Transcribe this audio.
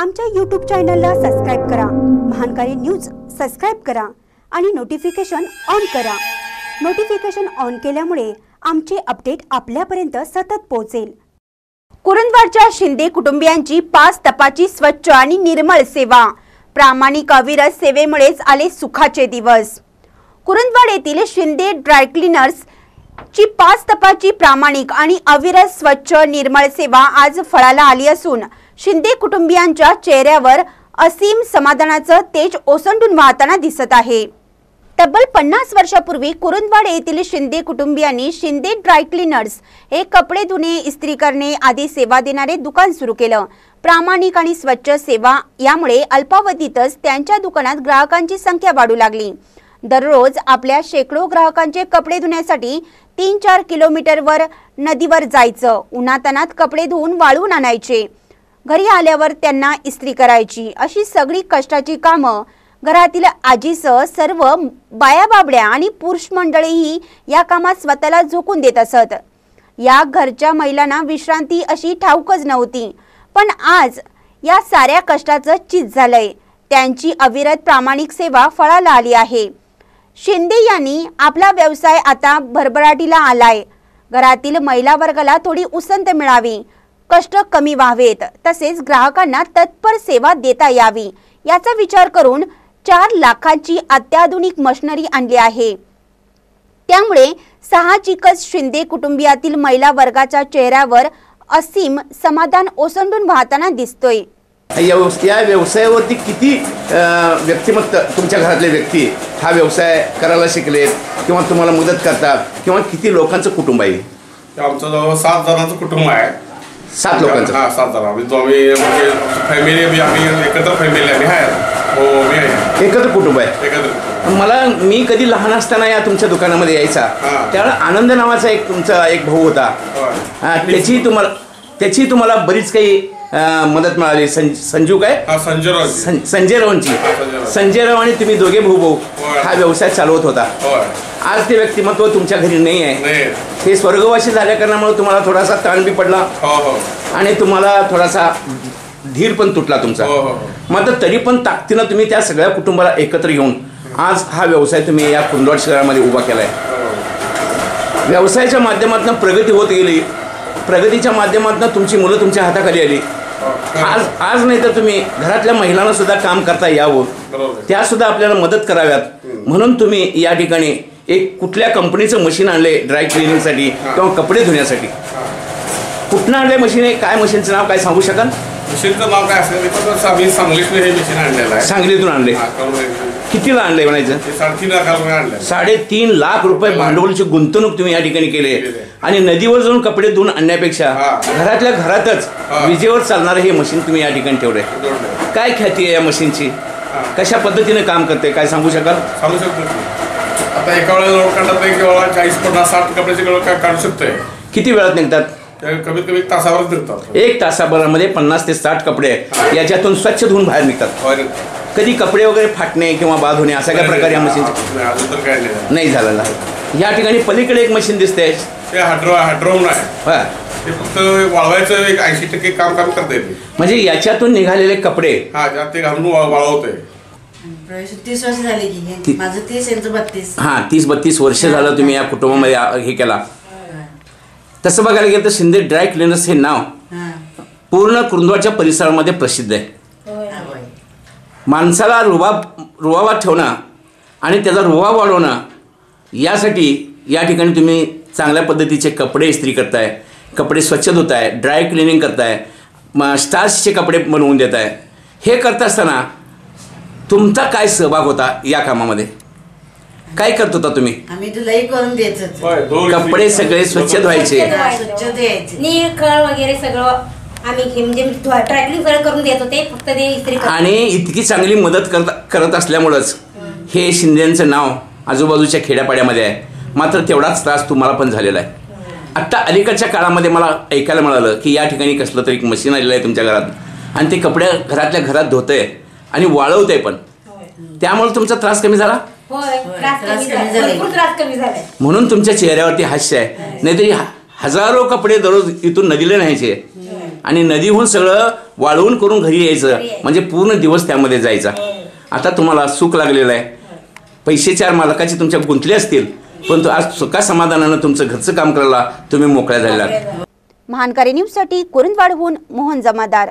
आमच्या यूट्यूब चॅनलला सबस्क्राईब करा. महानकारी न्यूज सबस्क्राईब करा आणि नोटिफिकेशन ऑन करा. नोटिफिकेशन ऑन केल्यामुळे आमचे अपडेट आपल्यापर्यंत सतत पोहोचेल. कुरुंदवाडच्या शिंदे कुटुंबियांची पाच तपाची स्वच्छ आणि निर्मळ सेवा. प्रामाणिक अविरत सेवेमुळेच आले सुखाचे दिवस. कुरुंदवाड येथील शिंदे ड्रायक्लिनर्स ची पाच तपाची प्रामाणिक आणि अविरत स्वच्छ निर्मळ सेवा आज फळाला आली असून शिंदे कुटुंबियांच्या चेहऱ्यावर असीम समाधानाचं तेज ओसंडून वाहताना दिसत आहे. तब्बल पन्नास वर्षापूर्वी कुरुंदवाड येथील शिंदे कुटुंबियांनी शिंदे ड्राय क्लीनर्स हे कपडे धुणे इस्त्री करणे आदी सेवा देणारे दुकान सुरू केलं. प्रामाणिक आणि स्वच्छ सेवा यामुळे अल्पावधीतच त्यांच्या दुकानात ग्राहकांची संख्या वाढू लागली. दररोज आपल्या शेकडो ग्राहकांचे कपडे धुण्यासाठी तीन चार किलोमीटरवर नदीवर जायचं. उन्हातानात कपडे धुवून वाळवून आणायचे. घरी आल्यावर त्यांना इस्त्री करायची. अशी सगळी कष्टाची कामं घरातील आजीसह सर्व बाया बाबड्या आणि पुरुष मंडळीही या कामात स्वतःला झोकून देत असत. या घरच्या महिलांना विश्रांती अशी ठाऊकच नव्हती. पण आज या साऱ्या कष्टाचं चित झालंय. त्यांची अविरत प्रामाणिक सेवा फळाला आली आहे. शिंदे यांनी आपला व्यवसाय आता भरभराटीला आलाय. घरातील महिला वर्गाला थोडी उसंत मिळावी. कष्ट कमी व्हावेत. तसेच ग्राहकांना तत्पर सेवा देता यावी. याचा विचार करून चार लाखांची अत्याधुनिक मशिनरी आणली आहे. त्यामुळे साहजिकच शिंदे कुटुंबियातील महिला वर्गाच्या चेहऱ्यावर असीम समाधान ओसंडून वाहताना दिसतोय. या व्यवस- या व्यवसायावरती किती व्यक्तिमत्व तुमच्या घरातले व्यक्ती हा व्यवसाय करायला शिकलेत किंवा तुम्हाला मदत करतात किंवा किती लोकांचं कुटुंब आहे? आमचं जवळ सात जणांचं कुटुंब आहे. सात लोकांचं. हा सात जण. आम्ही जो आम्ही म्हणजे फॅमिली आम्ही एकत्र फॅमिली आम्ही आहे. हो मी आहे. एकत्र कुटुंब आहे. एकत्र. मला मी कधी लहान असताना या तुमच्या दुकानामध्ये यायचा. हा. त्यावेळेला आनंद नावाचा एक तुमचा एक भाऊ होता. होय. हा, त्याची तुम्हाला त्याची तुम्हाला बरीच काही अ, मदत मिळाली. सं- संजू काय? हा संजय सं- संजय रावांची संजय राव. राव आणि तुम्ही दोघे भाऊ भाऊ. होय. हा व्यवसाय चालवत होता. होय. आज ते व्यक्तिमत्व तुमच्या घरी नाही आहे. नाही. ते स्वर्गवासी झाल्या कारणामुळे तुम्हाला थोडासा ताण बी पडला. हो हो. आणि तुम्हाला थोडासा धीर पण तुटला तुमचा. हो. मात्र तरी पण ताकदीनं तुम्ही त्या सगळ्या कुटुंबाला एकत्र घेऊन आज हा व्यवसाय तुम्ही या कुंदवाड शहरामध्ये उभा केलाय. व्यवसायाच्या माध्यमातून प्रगती होत गेली. प्रगतीच्या माध्यमातून तुमची मुलं तुमच्या हाताखाली आली. आज आज नाही तर तुम्ही घरातल्या महिलांना सुद्धा काम करता यावं. त्या सुद्धा आपल्याला मदत कराव्यात. म्हणून तुम्ही या ठिकाणी एक कुठल्या कंपनीचं मशीन आणले ड्राय क्लिनिंगसाठी किंवा कपडे धुण्यासाठी? कुठनं आणलंय मशीन आहे काय मशीनचं नाव काय सांगू शकाल? मशीनचं नाव काय असेल? हे सांगलीतून आणले कितीला आणलंय म्हणायचं? साडेतीन लाखाला आणलं साडेतीन लाख रुपये भांडवलची गुंतवणूक तुम्ही या ठिकाणी केली आहे. आणि नदीवर जाऊन कपडे धुवून आणण्यापेक्षा हा. घरातल्या घरातच. विजेवर चालणारं हे मशीन तुम्ही या ठिकाणी ठेवलंय. काय ख्याती आहे या मशीनची? कशा पद्धतीने काम करते काय सांगू शकाल? सांगू शकतो. आता एका वेळेला लोक काढतात एक वेळा चाळीस पन्नास साठ कपड्याचे लोक काढू शकतोय. किती वेळात निघतात? कमीत कमी एक तासावरच निघतात एक तासाभरामध्ये पन्नास ते साठ कपडे याच्यातून स्वच्छ धुवून बाहेर निघतात. कधी कपडे वगैरे फाटणे किंवा बाद होणे अशा काय प्रकार या मशीनचे नाही, अजून तर काय नाही नाही झालेला आहे या ठिकाणी पलीकडे एक मशीन दिसते ते हायड्रो हायड्रोन आहे हा. ते फक्त वाळवायचं एक ऐंशी टक्के काम काम करता येते म्हणजे याच्यातून निघालेले कपडे हा ते घालून वा- वाळवतोय प्रवेश तीस वर्ष झाली की हे. ती- माझं तीस यांचं बत्तीस हा तीस बत्तीस वर्ष झालं तुम्ही या कुटुंबामध्ये आ- हे केला तसं बघायला गेलं तर शिंदे ड्राय क्लिनर्स हे नाव हा. पूर्ण कुरुंदवाडच्या परिसरामध्ये प्रसिद्ध आहे. माणसाला रुबाब रुबाबात ठेवणं आणि त्याचा रुबाब वाढवणं यासाठी या ठिकाणी तुम्ही चांगल्या पद्धतीचे कपडे इस्त्री करताय कपडे स्वच्छ धुताय ड्राय क्लिनिंग करताय म स्टार्सचे कपडे बनवून देताय. हे करत असताना तुमचा काय सहभाग होता या कामामध्ये? काय करत होता तुम्ही? आम्ही तुलाही करून देत कपडे सगळे स्वच्छ धुवायचे. स्वच्छ खळ वगैरे सगळं आम्ही ट्रॅकलिंग सगळं करून देत होते फक्त ते इस्त्री करत आणि इतकी चांगली मदत करत करत असल्यामुळंच हे शिंदेचं नाव आजूबाजूच्या खेड्यापाड्यामध्ये आहे. मात्र तेवढाच त्रास तुम्हाला पण झालेला आहे. आत्ता अलीकडच्या काळामध्ये मला ऐकायला मिळालं की या ठिकाणी कसलं तरी एक मशीन आलेलं आहे तुमच्या घरात. आणि ते कपडे घरातल्या घरात धुतंय आणि वाळवतंय पण. त्यामुळे तुमचा त्रास कमी झाला? होय त्रास त्रास कमी कमी झाला. झालाय. भरपूर त्रास कमी झालाय म्हणून तुमच्या चेहऱ्यावरती हास्य आहे. नाहीतरी ह- हजारो कपडे दररोज इथून नदीला न्यायचे. आणि नदीहून सगळं वाळवून करून घरी यायचं. म्हणजे पूर्ण दिवस त्यामध्ये जायचा. आता तुम्हाला सुख लागलेलं आहे. पैसे चार मालकाचे तुमच्या गुंतले असतील. पण आज सुखा समाधानानं तुमचं घरचं काम करायला तुम्ही मोकळ्या झालेला. महानकारी न्यूजसाठी कुरुंदवाडहून मोहन जमादार.